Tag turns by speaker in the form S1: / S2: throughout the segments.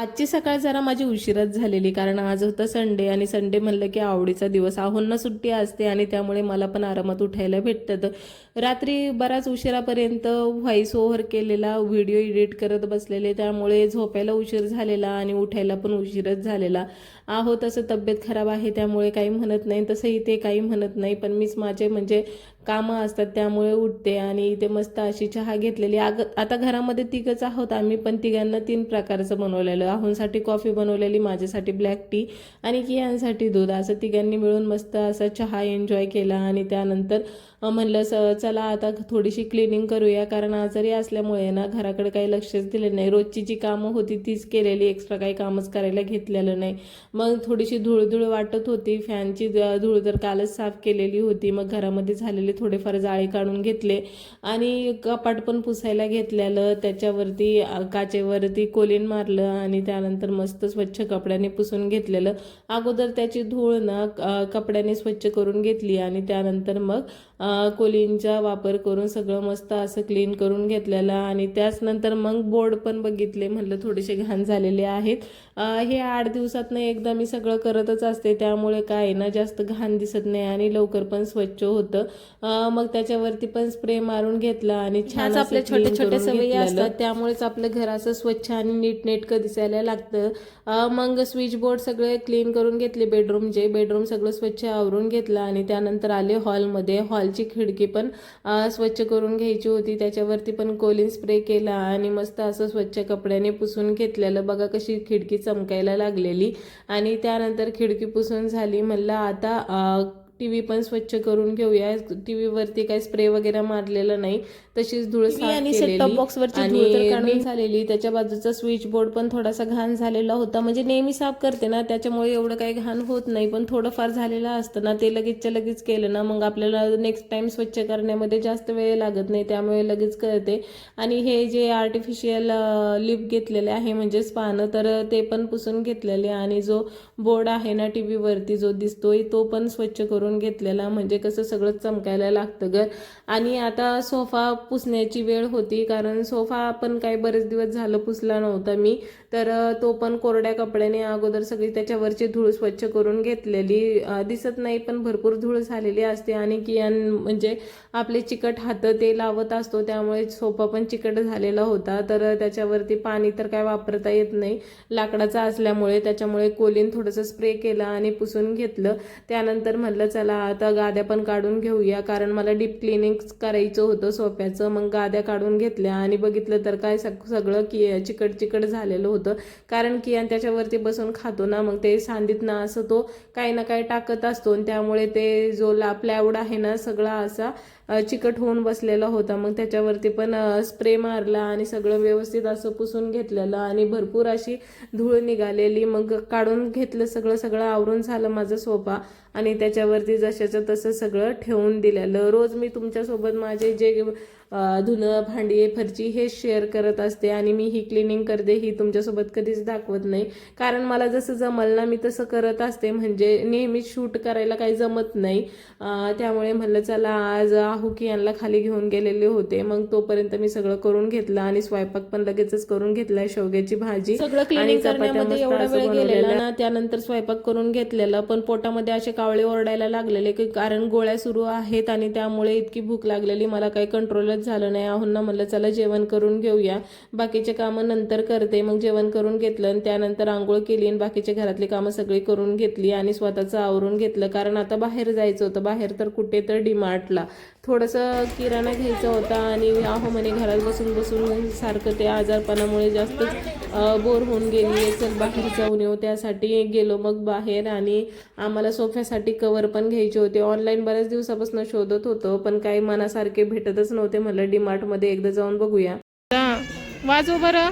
S1: आजची सकाळ जरा माझी उशिराच झालेली कारण आज होता संडे आणि संडे म्हणलं की आवडीचा दिवस. आहोंना सुट्टी असते आणि त्यामुळे मला पण आरामात उठायला भेटतं. रात्री बराच उशिरापर्यंत व्हॉइस ओव्हर केलेला व्हिडिओ एडिट करत बसलेले त्यामुळे झोपायला उशीर झालेला आणि उठायला पण उशीरच झालेला. आहो तसं तब्येत खराब आहे त्यामुळे काही म्हणत नाही. तसंही ते काही म्हणत नाही पण मीच माझे म्हणजे कामं असतात त्यामुळे उठते आणि इथे मस्त अशी चहा घेतलेली. आग आता घरामध्ये तिघंच आहोत आम्ही पण तिघांना तीन प्रकारचं बनवलेलं. आहोंसाठी कॉफी बनवलेली माझ्यासाठी ब्लॅक टी आणि कियांसाठी दूध. असं तिघांनी मिळून मस्त असा चहा एन्जॉय केला आणि त्यानंतर म्हणलं स चला आता थोडीशी क्लिनिंग करूया कारण आजारी असल्यामुळे ना घराकडे काही लक्षच दिलं नाही. रोजची जी कामं होती तीच केलेली. एक्स्ट्रा काही कामच करायला घेतलेलं नाही. मग थोडीशी धुळधुळ वाटत होती. फॅनची ज- धूळ तर कालच साफ केलेली होती. मग घरामध्ये झालेले थोडेफार जाळे काढून घेतले आणि कपाट पण पुसायला घेतलेलं. त्याच्यावरती काचेवरती कोलीन मारलं आणि त्यानंतर मस्त स्वच्छ कपड्याने पुसून घेतलेलं. अगोदर त्याची धूळ ना कपड्याने स्वच्छ करून घेतली आणि त्यानंतर मग कोलीनचा वापर करून सगळं मस्त असं क्लीन करून घेतलेलं आणि त्याच नंतर मग बोर्ड पण बघितले. म्हणलं थोडेसे घाण झालेले आहेत. हे आठ दिवसातनं एकदा मी सगळं करतच असते. त्यामुळे काय ना जास्त घाण दिसत नाही आणि लवकर पण स्वच्छ होतं. मग त्याच्यावरती पण स्प्रे मारून घेतला आणि छान आपल्या छोट्या
S2: छोट्या
S1: सवयी असतात. त्यामुळेच आपलं घर असं स्वच्छ आणि नीटनेटकं दिसायला लागतं. मग स्विच बोर्ड सगळे क्लीन करून घेतले बेडरूमचे बेडरूम सगळं स्वच्छ आवरून घेतलं आणि त्यानंतर आले हॉलमध्ये हॉलची खिडकी पण स्वच्छ करून घ्यायची होती. त्याच्यावरती पण कोलिन स्प्रे केला आणि मस्त असं स्वच्छ कपड्याने पुसून घेतलेलं. बघा कशी खिडकी चमकायला लागलेली. आणि त्यानंतर खिडकी पुसून झाली. म्हणलं आता टी व्ही पण स्वच्छ करून घेऊया. टी व्हीवरती काही स्प्रे वगैरे मारलेलं नाही. तशीच धूळ
S2: आणि
S1: केलेली.
S2: set-top box वरची
S1: आणि
S2: धूळ तर काढून
S1: मी झालेली. त्याच्या बाजूचा स्विच बोर्ड पण थोडासा घाण झालेला होता. म्हणजे नेहमी साफ करते ना त्याच्यामुळे एवढं काही घाण होत नाही. पण थोडंफार झालेलं असतं ना ते लगेचच्या लगेच केलं ना मग आपल्याला नेक्स्ट टाइम स्वच्छ करण्यामध्ये जास्त वेळ लागत नाही. त्यामुळे लगेच करते आणि हे जे आर्टिफिशियल लिप घेतलेले आहे म्हणजेच पानं तर ते पण पुसून घेतलेले. आणि जो बोर्ड आहे ना टी व्हीवरती जो दिसतोय तो पण स्वच्छ करून घेतलेला म्हणजे कसं सगळं चमकायला लागतं ग आणि आता सोफा पुसण्याची वेळ होती कारण सोफा पण काही बरेच दिवस झालं पुसला नव्हता मी. तर तो पण कोरड्या कपड्याने अगोदर सगळी त्याच्यावरची धूळ स्वच्छ करून घेतलेली. दिसत नाही पण भरपूर धूळ झालेली असते. आणि कियान म्हणजे आपले चिकट हात ते लावत असतो त्यामुळे सोफा पण चिकट झालेला होता. तर त्याच्यावरती पाणी तर काय वापरता येत नाही. लाकडाचा असल्यामुळे त्याच्यामुळे कोलीन थोडंसं स्प्रे केलं आणि पुसून घेतलं. त्यानंतर म्हटलं चला आता गाद्या पण काढून घेऊया. कारण मला डीप क्लिनिंग करायचं होतं सोफ्याचं मग गाद्या काढून घेतल्या आणि बघितलं तर काय सग सगळं की चिकट चिकट झालेलं होतं. कारण कियान त्याच्यावरती बसून खातो ना मग ते सांधीत ना असं तो काही ना काही टाकत असतो. आणि त्यामुळे ते जो ला प्लायवूड आहे ना सगळा असा चिकट होऊन बसलेला होता. मग त्याच्यावरती पण स्प्रे मारला आणि सगळं व्यवस्थित असं पुसून घेतलेलं आणि भरपूर अशी धूळ निघालेली. मग काढून घेतलं सगळं सगळं आवरून झालं माझं सोफा. आणि त्याच्यावरती जशाचं तसं सगळं ठेवून दिलेलं. रोज मी तुमच्यासोबत माझे जे धुणं भांडी फरची हे शेअर करत असते आणि मी ही क्लिनिंग करते ही तुमच्यासोबत कधीच दाखवत नाही. कारण मला जसं जमल ना मी तसं करत असते. म्हणजे नेहमी शूट करायला काही जमत नाही. त्यामुळे म्हणलं चला आज आहू की यांना खाली घेऊन गेलेले होते. मग तोपर्यंत मी सगळं करून घेतलं आणि स्वयंपाक पण लगेचच करून घेतलाय शेवग्याची भाजी
S2: सगळं क्लिनिंग करण्यामध्ये एवढा वेळ गेलेला. ना
S1: त्यानंतर स्वयंपाक करून घेतलेला. पण पोटामध्ये असे कावळे ओरडायला लागलेले की कारण गोळ्या सुरू आहेत आणि त्यामुळे इतकी भूक लागलेली मला काही कंट्रोलच झालं नाही. आहुंना म्हणलं चला जेवण करून घेऊया. बाकीचे कामं नंतर करते. मग जेवण करून घेतलं आणि त्यानंतर आंघोळ केली आणि बाकीचे घरातली कामं सगळी करून घेतली आणि स्वतःचं आवरून घेतलं. कारण आता बाहेर जायचं होतं. बाहेर तर कुठे तर डीमार्टला. थोडंसं किराणा घ्यायचा होता आणि आहो म्हणे घरात बसून बसून सारखं ते आजारपणामुळे जास्तच बोर होऊन गेली चल बाहेर जाऊन येऊ. त्यासाठी गेलो मग बाहेर आणि आम्हाला सोफ्यासाठी कवर पण घ्यायचे होते. ऑनलाईन बऱ्याच दिवसापासून शोधत होतो पण काही मनासारखे भेटतच नव्हते. म्हणलं डीमार्टमध्ये एकदा जाऊन बघूया. वाजव बरं.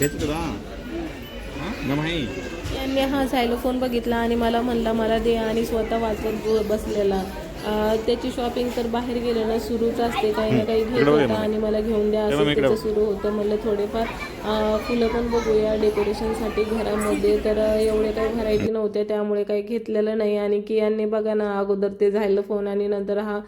S3: तेच तुला नाही
S1: यांनी हा फोन बघितला आणि मला म्हणला मला दे आणि स्वतः वाचत बसलेला. त्याची शॉपिंग तर बाहेर गेलं ना सुरूच असते काही ना काही घेत होता. आणि मला घेऊन द्या असं त्याचं सुरू होतं. म्हणलं थोडेफार फुलं पण बघूया डेकोरेशनसाठी घरामध्ये. तर एवढे काही व्हरायटी नव्हत्या त्यामुळे काही घेतलेलं नाही. आणि की यांनी बघा ना अगोदर ते झालं फोन आणि नंतर हा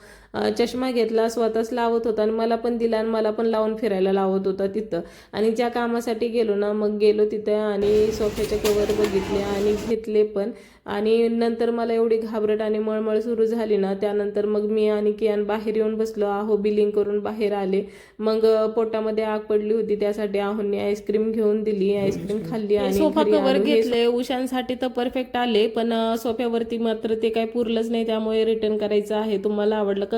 S1: चष्मा घेतला स्वतःच लावत होता आणि मला पण दिला आणि मला पण लावून फिरायला लावत होता तिथं. आणि ज्या कामासाठी गेलो ना मग गेलो तिथं आणि सोफ्याचे कवर बघितले आणि घेतले पण. आणि नंतर मला एवढी घाबरट आणि मळमळ सुरू झाली ना त्यानंतर मग मी आणि कियान बाहेर येऊन बसलो. आहो बिलिंग करून बाहेर आले. मग पोटामध्ये आग पडली होती त्यासाठी आहोंनी आईस्क्रीम घेऊन दिली आईस्क्रीम खाल्ली आणि सोफा कवर घेतले उशांसाठी तर परफेक्ट आले पण सोफ्यावरती मात्र ते काही पुरलंच नाही त्यामुळे रिटर्न करायचं आहे तुम्हाला आवडलं का